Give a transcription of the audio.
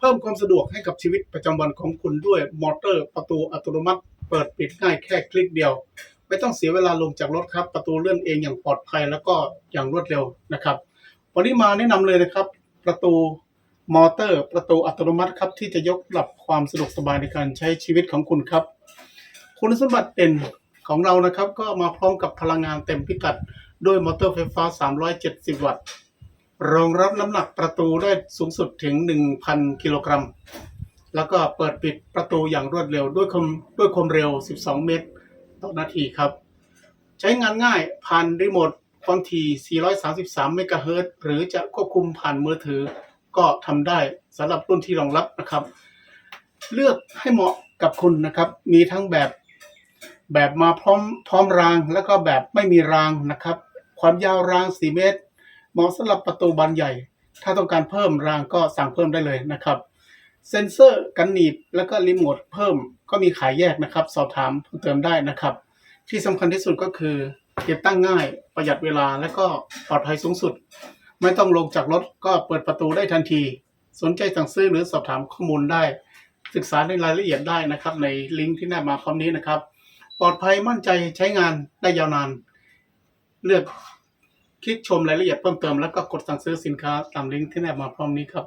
เพิ่มความสะดวกให้กับชีวิตประจำวันของคุณด้วยมอเตอร์ประตูอัตโนมัติ เปิดปิดง่ายแค่คลิกเดียว ไม่ต้องเสียเวลาลงจากรถครับ ประตูเลื่อนเองอย่างปลอดภัยแล้วก็อย่างรวดเร็วนะครับ วันนี้มาแนะนำเลยนะครับ ประตูมอเตอร์ประตูอัตโนมัติครับที่จะยกระดับความสะดวกสบายในการใช้ชีวิตของคุณครับ คุณสมบัติเด่นของเรานะครับ ก็มาพร้อมกับพลังงานเต็มพิกัดด้วยมอเตอร์ไฟฟ้า 370 วัตต์ รองรับน้ำหนักประตูได้สูงสุดถึง 1,000 กิโลกรัม แล้วก็เปิดปิดประตูอย่างรวดเร็วด้วยความด้วยความเร็ว 12 เมตร ต่อนาทีครับ ใช้งานง่ายผ่านรีโมทความถี่ 433 เมกะเฮิรตซ์หรือจะควบคุมผ่านมือถือ ก็ทำได้สำหรับรุ่นที่รองรับนะครับ เลือกให้เหมาะกับคุณนะครับ มีทั้งแบบแบบมาพร้อมพร้อมราง แล้วก็แบบไม่มีรางนะครับ ความยาวราง 4 เมตร เหมาะสำหรับประตูบานใหญ่ ถ้าต้องการเพิ่มรางก็สั่งเพิ่มได้เลยนะครับ เซ็นเซอร์กันหนีบแล้วก็รีโมทเพิ่มก็มีขายแยกนะครับ สอบถามเพิ่มเติมได้นะครับ ที่สำคัญที่สุดก็คือติดตั้งง่ายประหยัดเวลาและก็ปลอดภัยสูงสุด ไม่ต้องลงจากรถก็เปิดประตูได้ทันที สนใจสั่งซื้อหรือสอบถามข้อมูลได้ ศึกษาในรายละเอียดได้นะครับ ในลิงก์ที่แนบมาพร้อมนี้นะครับ ปลอดภัยมั่นใจใช้งานได้ยาวนาน เลือก คลิกชมรายละเอียดเพิ่มเติม แล้วก็กดสั่งซื้อสินค้าตามลิงก์ที่แนบมาพร้อมนี้ครับ